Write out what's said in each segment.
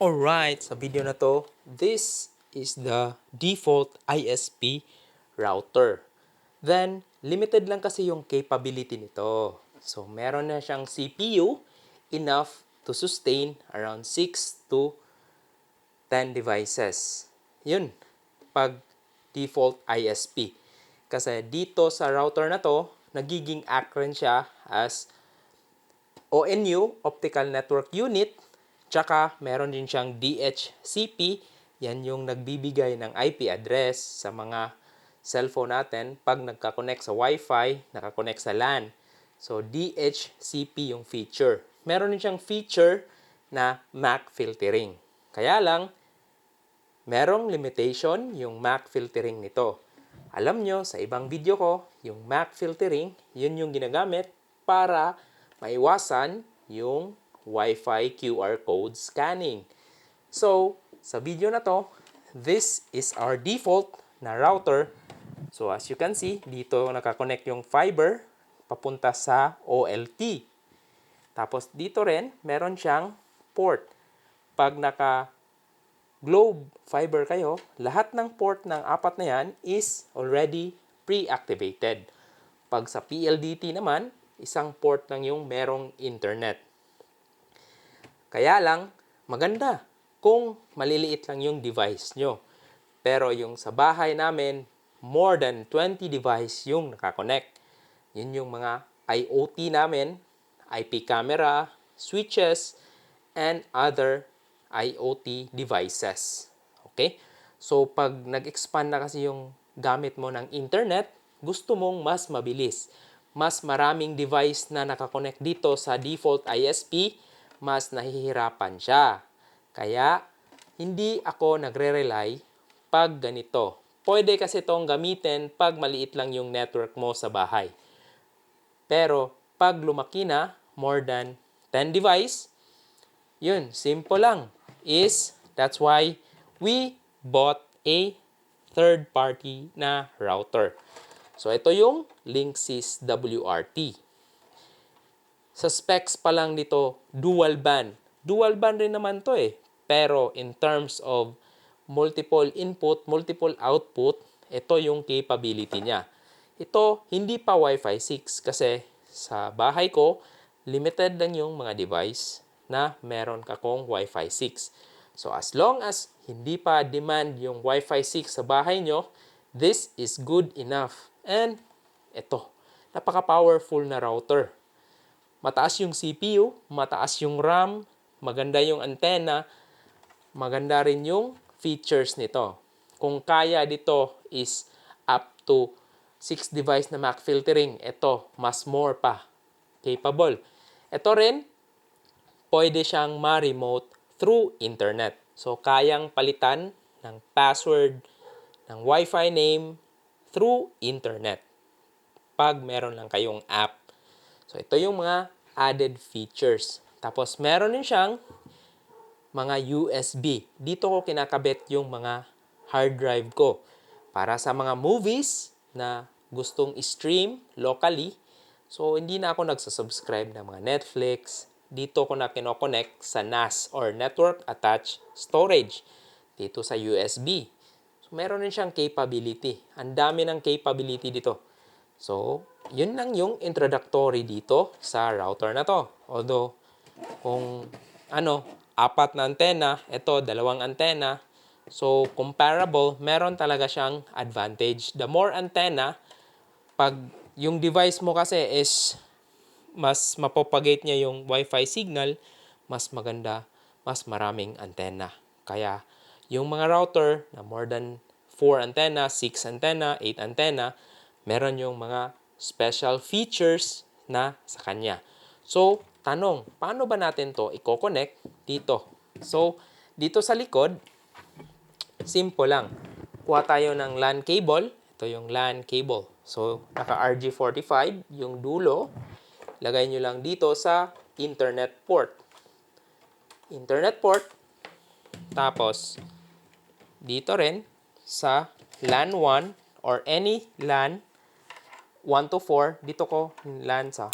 Alright, sa video na to, this is the default ISP router. Then, limited lang kasi yung capability nito. So, meron na siyang CPU enough to sustain around 6 to 10 devices. Yun, pag default ISP. Kasi dito sa router na to, nagiging acronym siya as ONU, Optical Network Unit, tsaka meron din siyang DHCP, yan yung nagbibigay ng IP address sa mga cellphone natin pag nagka-connect sa Wi-Fi, nakakonect sa LAN. So, DHCP yung feature. Meron din siyang feature na MAC filtering. Kaya lang, merong limitation yung MAC filtering nito. Alam nyo, sa ibang video ko, yung MAC filtering, yun yung ginagamit para maiwasan yung Wi-Fi QR code scanning. So, sa video na to, this is our default na router. So, as you can see, dito nakakonect yung fiber papunta sa OLT. Tapos dito rin, meron siyang port. Pag naka globe fiber kayo, lahat ng port ng apat na yan is already pre-activated. Pag sa PLDT naman, isang port lang yung merong internet. Kaya lang, maganda kung maliliit lang yung device nyo. Pero yung sa bahay namin, more than 20 device yung nakakonect. Yun yung mga IoT namin, IP camera, switches, and other IoT devices. Okay? So, pag nag-expand na kasi yung gamit mo ng internet, gusto mong mas mabilis. Mas maraming device na nakakonect dito sa default ISP, mas nahihirapan siya. Kaya, hindi ako nagre-rely pag ganito. Pwede kasi itong gamitin pag maliit lang yung network mo sa bahay. Pero, pag lumaki na, more than 10 device, yun, simple lang. Is, that's why we bought a third party na router. So, ito yung Linksys WRT. Sa specs pa lang nito, dual band. Dual band rin naman to eh. Pero in terms of multiple input, multiple output, ito yung capability niya. Ito, hindi pa Wi-Fi 6 kasi sa bahay ko, limited lang yung mga device na meron kakong Wi-Fi 6. So as long as hindi pa demand yung Wi-Fi 6 sa bahay nyo, this is good enough. And ito, napaka-powerful na router. Mataas yung CPU, mataas yung RAM, maganda yung antenna, maganda rin yung features nito. Kung kaya dito is up to 6 device na MAC filtering, ito mas more pa capable. Ito rin, pwede siyang ma-remote through internet. So, kayang palitan ng password, ng Wi-Fi name through internet. Pag meron lang kayong app. So, ito yung mga added features. Tapos, meron din siyang mga USB. Dito ko kinakabit yung mga hard drive ko. Para sa mga movies na gustong stream locally, so hindi na ako nagsasubscribe ng mga Netflix. Dito ko na kinoconnect sa NAS or Network Attached Storage dito sa USB. So, meron din siyang capability. Ang dami ng capability dito. So, yun lang yung introductory dito sa router na to. Although, kung ano, apat na antena, ito, dalawang antena. So, comparable, meron talaga siyang advantage. The more antenna, pag yung device mo kasi is mas mapropagate niya yung Wi-Fi signal, mas maganda, mas maraming antenna. Kaya, yung mga router na more than 4 antenna, 6 antenna, 8 antenna, meron yung mga special features na sa kanya. So, tanong, paano ba natin to i-connect dito? So, dito sa likod, simple lang. Kuha tayo ng LAN cable. Ito yung LAN cable. So, naka RG45 yung dulo. Lagay nyo lang dito sa internet port. Internet port. Tapos, dito rin sa LAN 1 or any LAN 1 to 4, dito ko LAN sa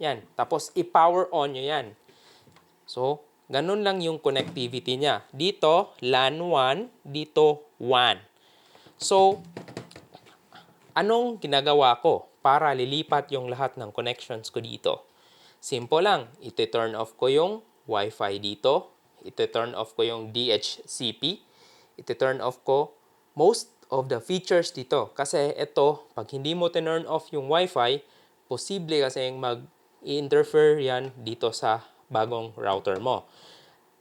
yan. Tapos, i-power on nyo yan. So, ganun lang yung connectivity niya. Dito, LAN 1, dito, WAN. So, anong ginagawa ko para lilipat yung lahat ng connections ko dito? Simple lang, iti-turn off ko yung Wi-Fi dito, iti-turn off ko yung DHCP, iti-turn off ko most of the features dito. Kasi ito, pag hindi mo tinurn off yung Wi-Fi, posible kasi mag-interfere yan dito sa bagong router mo.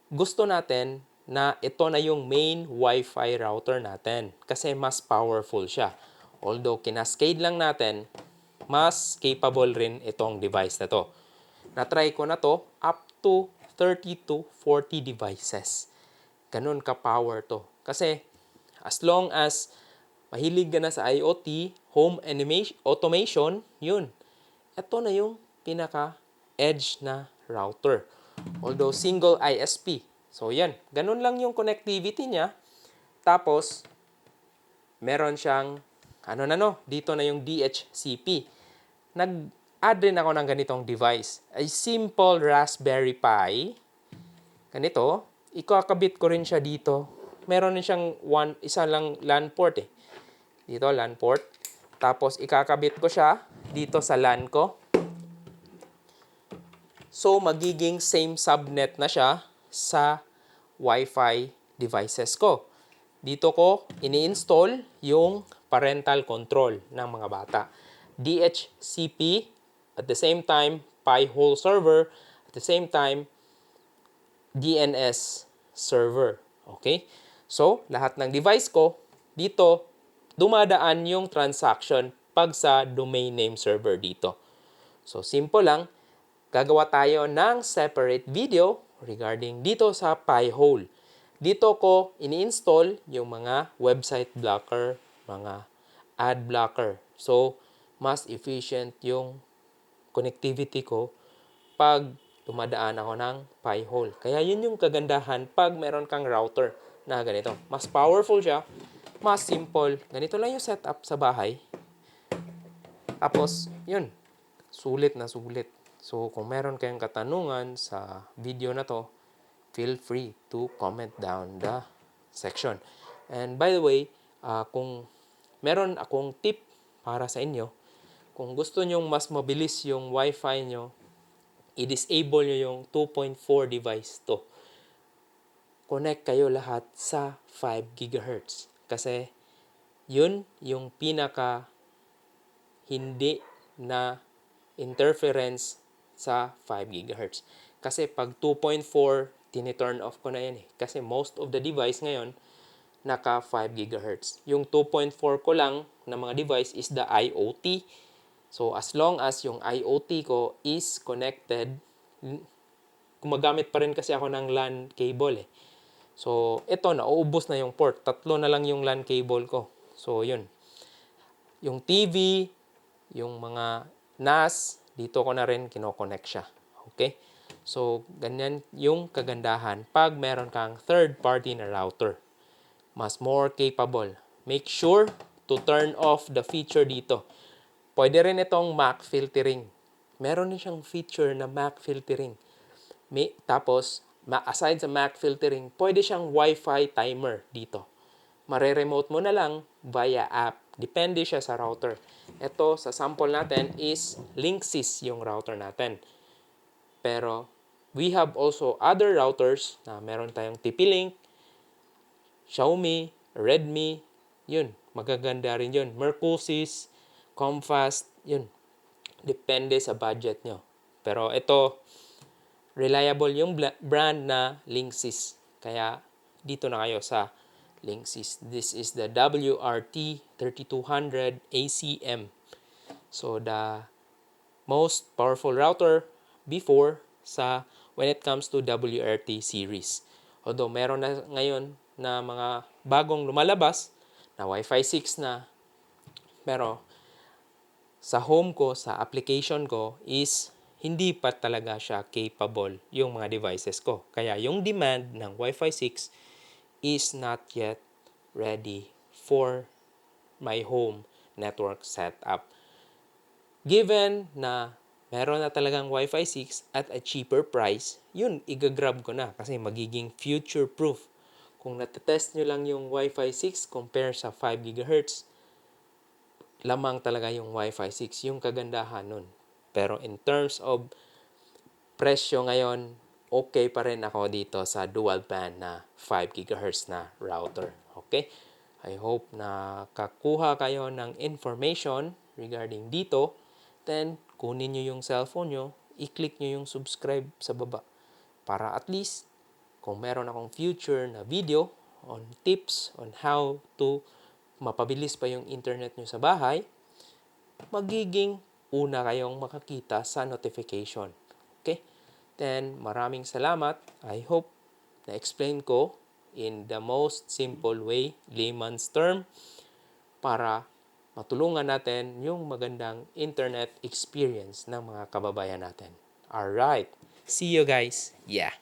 Gusto natin na ito na yung main Wi-Fi router natin kasi mas powerful siya. Although kinascade lang natin, mas capable rin itong device na to. Na-try ko na to up to 30 to 40 devices. Ganun ka-power to. Kasi as long as mahilig ka na sa IoT, home animation, automation, yun. Ito na yung pinaka-edge na router. Although single ISP. So yan, ganun lang yung connectivity niya. Tapos, meron siyang, ano na no, dito na yung DHCP. Nag-add rin ako ng ganitong device. A simple Raspberry Pi. Ganito. Ikakabit ko rin siya dito. Meron din siyang one, isa lang LAN port eh. Dito, LAN port. Tapos, ikakabit ko siya dito sa LAN ko. So, magiging same subnet na siya sa Wi-Fi devices ko. Dito ko ini-install yung parental control ng mga bata. DHCP, at the same time, Pi-hole server, at the same time, DNS server. Okay? So, lahat ng device ko, dito, dumadaan yung transaction pag sa domain name server dito. So, simple lang. Gagawa tayo ng separate video regarding dito sa Pi-hole. Dito ko ini-install yung mga website blocker, mga ad blocker. So, mas efficient yung connectivity ko pag dumadaan ako ng Pi-hole. Kaya yun yung kagandahan pag meron kang router na ganito. Mas powerful siya, mas simple. Ganito lang yung setup sa bahay. Tapos, yun, sulit na sulit. So, kung meron kayong katanungan sa video na to, feel free to comment down the section. And by the way, ah, kung meron akong tip para sa inyo, kung gusto nyong mas mabilis yung wifi nyo, i-disable nyo yung 2.4 device to. Connect kayo lahat sa 5 GHz. Kasi yun yung pinaka hindi na interference sa 5 GHz. Kasi pag 2.4, tini-turn off ko na yan eh. Kasi most of the device ngayon, naka 5 GHz. Yung 2.4 ko lang na mga device is the IoT. So, as long as yung IoT ko is connected, gumagamit pa rin kasi ako ng LAN cable eh. So, ito, nauubos na yung port. Tatlo na lang yung LAN cable ko. So, yun. Yung TV, yung mga NAS, dito ko na rin kinoconnect siya. Okay? So, ganyan yung kagandahan pag meron kang third-party na router. Mas more capable. Make sure to turn off the feature dito. Pwede rin itong MAC filtering. Meron din siyang feature na MAC filtering. May, tapos, aside sa MAC filtering, pwede siyang Wi-Fi timer dito. Mare-remote mo na lang via app. Depende siya sa router. Ito, sa sample natin is Linksys yung router natin. Pero, we have also other routers na meron tayong TP-Link, Xiaomi, Redmi, yun, magaganda rin yun. Mercosys, Comfast, yun. Depende sa budget nyo. Pero ito, reliable yung brand na Linksys. Kaya dito na kayo sa Linksys. This is the WRT 3200 ACM. So the most powerful router before sa when it comes to WRT series. Although meron na ngayon na mga bagong lumalabas na Wi-Fi 6 na pero sa home ko, sa application ko is hindi pa talaga siya capable yung mga devices ko. Kaya yung demand ng Wi-Fi 6 is not yet ready for my home network setup. Given na meron na talagang Wi-Fi 6 at a cheaper price, yun, igagrab ko na kasi magiging future-proof. Kung natetest nyo lang yung Wi-Fi 6 compare sa 5 GHz, lamang talaga yung Wi-Fi 6, yung kagandahan nun. Pero in terms of presyo ngayon, okay pa rin ako dito sa dual band na 5 GHz na router. Okay? I hope na kakuha kayo ng information regarding dito. Then, kunin nyo yung cellphone nyo, i-click nyo yung subscribe sa baba. Para at least, kung meron akong future na video on tips on how to mapabilis pa yung internet nyo sa bahay, magiging una kayong makakita sa notification. Okay? Then, maraming salamat. I hope na-explain ko in the most simple way, layman's term, para matulungan natin yung magandang internet experience ng mga kababayan natin. Alright. See you guys. Yeah.